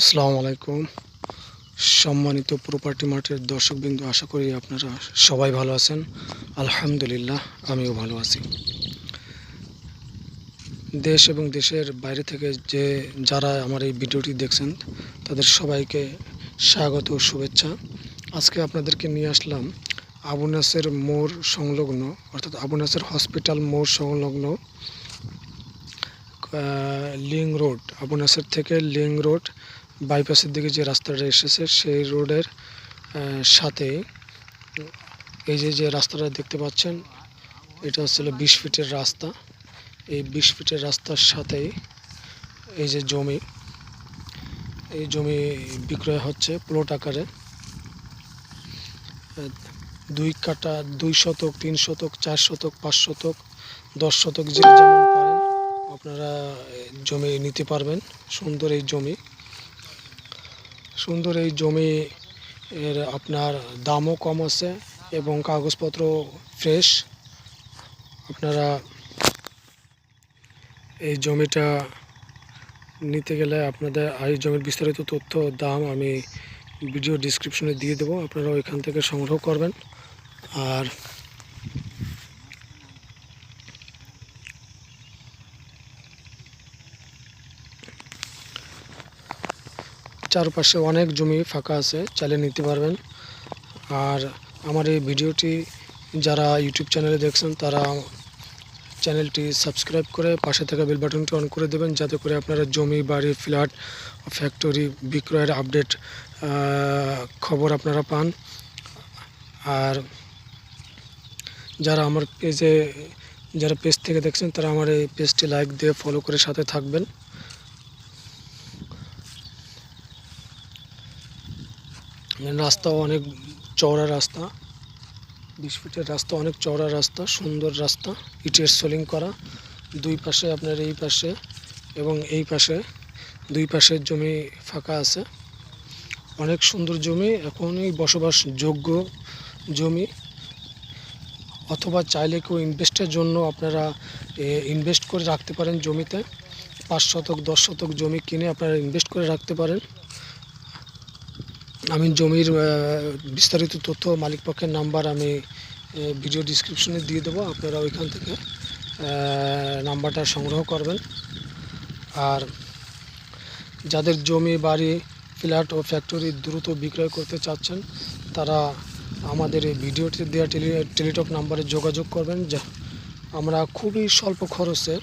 আসসালামু আলাইকুম। সম্মানিত প্রপার্টি মার্টের দর্শকবৃন্দ, আশা করি আপনারা সবাই ভালো আছেন। আলহামদুলিল্লাহ, আমিও ভালো আছি। দেশ এবং দেশের বাইরে থেকে যে যারা আমার এই ভিডিওটি দেখছেন, তাদের সবাইকে স্বাগত ও শুভেচ্ছা। আজকে আপনাদেরকে নিয়ে আসলাম আবু নাসের মোড় সংলগ্ন, অর্থাৎ আবু নাসের হসপিটাল মোড় সংলগ্ন লিং রোড, আবু নাসের থেকে লিং রোড বাইপাসের দিকে যে রাস্তাটা এসেছে, সেই রোডের সাথে এই যে যে রাস্তাটা দেখতে পাচ্ছেন, এটা হচ্ছিল বিশ ফিটের রাস্তা। এই বিশ ফিটের রাস্তার সাথেই এই যে জমি, এই জমি বিক্রয় হচ্ছে প্লট আকারে। দুই কাটা, দুই শতক, তিন শতক, চার শতক, পাঁচ শতক, দশ শতক, যে যেমন পারেন, আপনারা জমি নিতে পারবেন। সুন্দর এই জমি। সুন্দর এই জমি এর আপনার দামও কম আছে এবং কাগজপত্র ফ্রেশ আপনারা এই জমিটা নিতে গেলে আপনাদের এই জমির বিস্তারিত তথ্য, দাম আমি ভিডিও ডিসক্রিপশনে দিয়ে দেবো। আপনারা ওইখান থেকে সংগ্রহ করবেন। আর চারপাশে অনেক জমি ফাঁকা আছে চাইলে নিতে পারবেন। আর আমার এই ভিডিওটি যারা ইউটিউব চ্যানেলে দেখছেন, তারা চ্যানেলটি সাবস্ক্রাইব করে পাশে থাকা বেল বাটনটি অন করে দেবেন, যাতে করে আপনারা জমি, বাড়ি, ফ্ল্যাট, ফ্যাক্টরি বিক্রয়ের আপডেট খবর আপনারা পান। আর যারা আমার পেজে, যারা পেজ থেকে দেখছেন, তারা আমার এই পেজটি লাইক দিয়ে ফলো করে সাথে থাকবেন। রাস্তাও অনেক চওড়া রাস্তা, বিশ ফিটের রাস্তা, অনেক চওড়া রাস্তা, সুন্দর রাস্তা, ইটের সোলিং করা, দুই পাশে আপনার এই পাশে এবং এই পাশে দুই পাশের জমি ফাঁকা আছে। অনেক সুন্দর জমি, এখনই বসবাস যোগ্য জমি। অথবা চাইলে কেউ ইনভেস্টের জন্য আপনারা ইনভেস্ট করে রাখতে পারেন জমিতে। পাঁচ শতক, দশ শতক জমি কিনে আপনারা ইনভেস্ট করে রাখতে পারেন। আমি জমির বিস্তারিত তথ্য মালিক পক্ষের নাম্বার আমি ভিডিও ডিসক্রিপশনে দিয়ে দেবো। আপনারা ওইখান থেকে নাম্বারটা সংগ্রহ করবেন। আর যাদের জমি, বাড়ি, ফ্ল্যাট ও ফ্যাক্টরি দ্রুত বিক্রয় করতে চাচ্ছেন, তারা আমাদের এই ভিডিওতে দেওয়া টেলি, টেলিটক নাম্বারে যোগাযোগ করবেন। যা, আমরা খুবই স্বল্প খরচে,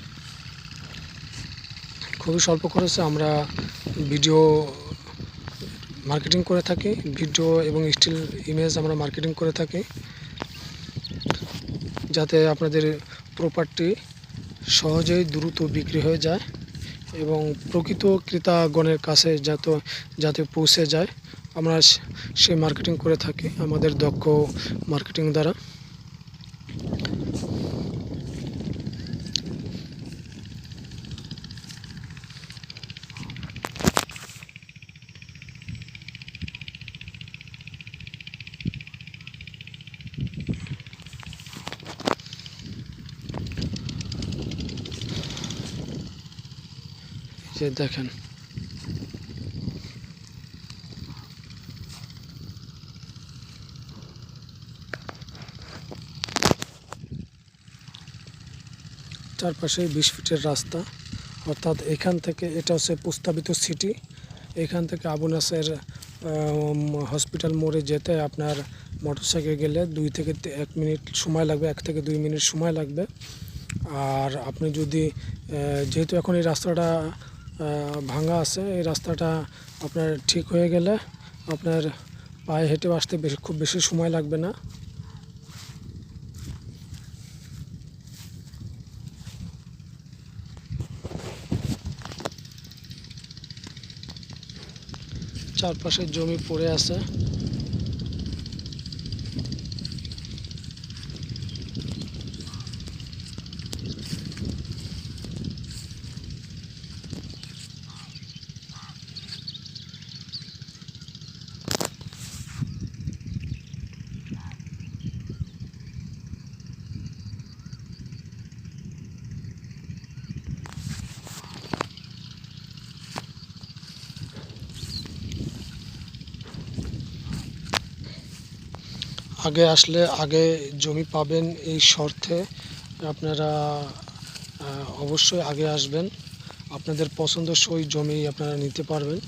খুবই স্বল্প খরচে আমরা ভিডিও মার্কেটিং করে থাকি ভিডিও এবং স্টিল ইমেজ আমরা মার্কেটিং করে থাকি, যাতে আপনাদের প্রপার্টি সহজেই দ্রুত বিক্রি হয়ে যায় এবং প্রকৃত ক্রেতাগণের কাছে যাতে যাতে পৌঁছে যায়, আমরা সে- মার্কেটিং করে থাকি আমাদের দক্ষ মার্কেটিং দ্বারা। যে দেখেন। চারপাশে বিশ ফিটের রাস্তা। অর্থাৎ এখান থেকে এটা হচ্ছে প্রস্তাবিত সিটি। এখান থেকে আবু নাসের হসপিটাল মোড়ে যেতে আপনার মোটরসাইকেল গেলে দুই থেকে এক মিনিট সময় লাগবে, এক থেকে দুই মিনিট সময় লাগবে। আর আপনি যদি যেহেতু এখন এই রাস্তাটা ভাঙা আছে। এই রাস্তাটা আপনার ঠিক হয়ে গেলে আপনার পায়ে হেঁটে আসতে বেশি খুব বেশি সময় লাগবে না। চারপাশে জমি পড়ে আছে। আগে আসলে আগে জমি পাবেন এই শর্তে। আপনারা অবশ্যই আগে আসবেন। আপনাদের পছন্দসই জমি আপনারা নিতে পারবেন।